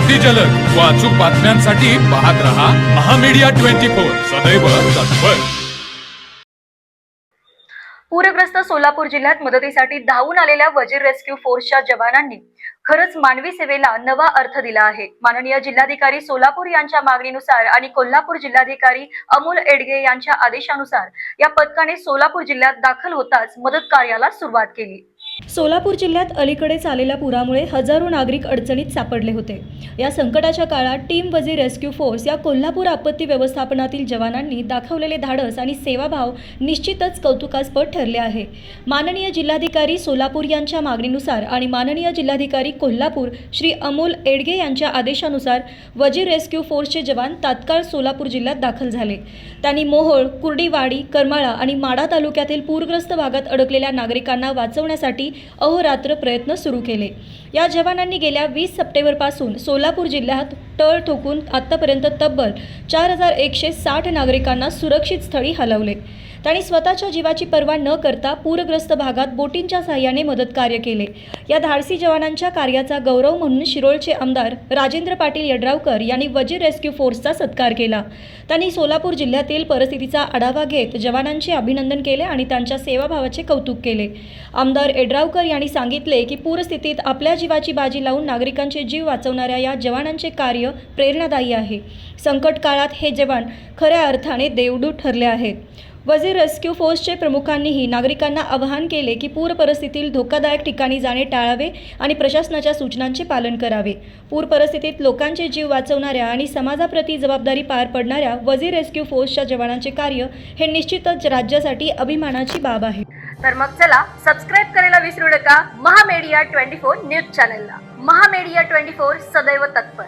अगदी जलद. व अचूक बातम्यांसाठी पाहत रहा महामीडिया ट्वेंटी फोर. सदैव तत्पर. पूरग्रस्त सोलापूर जिल्ह्यात मदतीसाठी धावून आलेल्या वजीर रेस्क्यू फोर्सच्या जवानांनी खरंच मानवी सेवेला नवा अर्थ दिला आहे. माननीय जिल्हाधिकारी सोलापूर यांच्या मागणीनुसार आणि कोल्हापूर जिल्हाधिकारी अमोल एडगे यांच्या आदेशानुसार या पथकाने सोलापूर जिल्ह्यात दाखल होताच मदत कार्याला सुरुवात केली. सोलापूर जिल्ह्यात अलीकडेच आलेल्या पुरामुळे हजारो नागरिक अडचणीत सापडले होते. या संकटाच्या काळात टीम वजी रेस्क्यू फोर्स या कोल्हापूर आपत्ती व्यवस्थापनातील जवानांनी दाखवलेले धाडस आणि सेवाभाव निश्चितच कौतुकास्पद ठरले आहे. माननीय जिल्हाधिकारी सोलापूर यांच्या मागणीनुसार आणि माननीय जिल्हाधिकारी कोल्हापूर श्री अमोल एडगे यांच्या आदेशानुसार वजी रेस्क्यू फोर्सचे जवान तात्काळ सोलापूर जिल्ह्यात दाखल झाले. त्यांनी मोहोळ कुर्डीवाडी करमाळा आणि माडा तालुक्यातील पूरग्रस्त भागात अडकलेल्या नागरिकांना वाचवण्यासाठी अहोरात्र प्रयत्न सुरू केले. या जवानांनी गेल्या वीस सप्टेंबरपासून सोलापूर जिल्ह्यात तळ ठोकून आत्तापर्यंत तब्बल चार हजार एकशे साठ नागरिकांना सुरक्षित स्थळी हलवले. त्यांनी स्वतःच्या जीवाची पर्वा न करता पूरग्रस्त भागात बोटींच्या सहाय्याने मदत कार्य केले. या धाडसी जवानांच्या कार्याचा गौरव म्हणून शिरोळचे आमदार राजेंद्र पाटील यड्रावकर यांनी वजीर रेस्क्यू फोर्सचा सत्कार केला. त्यांनी सोलापूर जिल्ह्यातील परिस्थितीचा आढावा घेत जवानांचे अभिनंदन केले आणि त्यांच्या सेवाभावाचे कौतुक केले. आमदार यड्रावकर यांनी सांगितले की पूरस्थितीत आपल्या जीवाची बाजी लावून नागरिकांचे जीव वाचवणाऱ्या या जवानांचे कार्य प्रेरणादायी आहे. संकट काळात हे जवान खऱ्या अर्थाने देवडू ठरले आहेत. वजीर रेस्क्यू फोर्सचे प्रमुखांनीही नागरिकांना आवाहन केले की पूर परिस्थितीतील धोकादायक ठिकाणी जाणे टाळावे आणि प्रशासनाच्या सूचनांचे पालन करावे. पूर परिस्थितीत लोकांचे जीव वाचवणाऱ्या आणि समाजाप्रती जबाबदारी पार पडणाऱ्या वजीर रेस्क्यू फोर्सच्या जवानांचे कार्य हे निश्चितच राज्यासाठी अभिमानाची बाब आहे. तर मग चला सबस्क्राईब करायला विसरू नका. महामेडिया ट्वेंटी फोर न्यूज चॅनलला. महामेडिया ट्वेंटी फोर सदैव तत्पर.